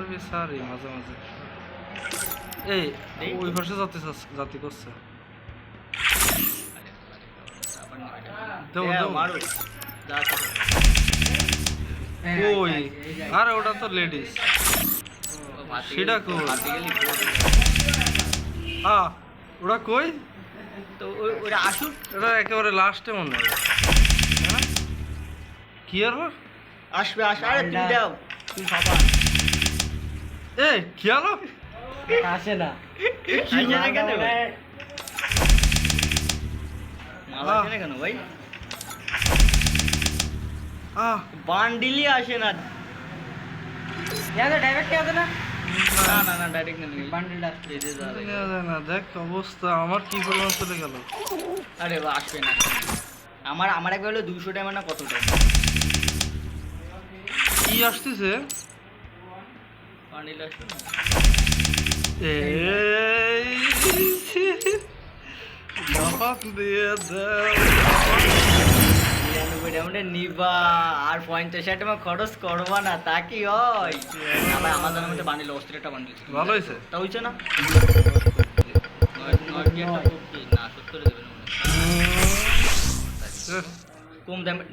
যাবি সারি মাঝে মাঝে। এই ওই পাশে জাতি জাতি করছে। হ্যাঁ। ওই আরে ওটা তো লেডিস। সেটা কই? আ ওটা কই? তো ওই- ওরা আসুক। এটা একেবারে লাস্টে মনে হয়। হ্যাঁ? কি আর আসবে আসবে। আরে তুমি দাও। তুমি খাবা এই কি আলো আসে না। কি জানে কেন ভাই? মালা আহ। কেনে কেন ভাই? আহ। বান্ডিলই আসে না। ডাইরেক্ট আছে না? না না না ডাইরেক্ট না বান্ডিলটা এই যে যা রে। নেওয়া যায় না দেখ অবস্থা। আমার কি পরিমাণ চলে গেল? আরে বা আসবে না। আমার আমার একবার হলো দুশো টাকা না কত টাকা? কি আসতেছে বান্ডিল আসবে না এই বাপাক দিয়ে দাও নিরানব্বই ডায়মন্ডে নিবা আর পঞ্চাশ ষাট টাকা খরচ করবা না তা কি হয় আবার আমার জানার মধ্যে একটা বান্ডিল ছিল ভালো হয়েছে তা হইছে না সত্তরে মনে হয়। কম দামে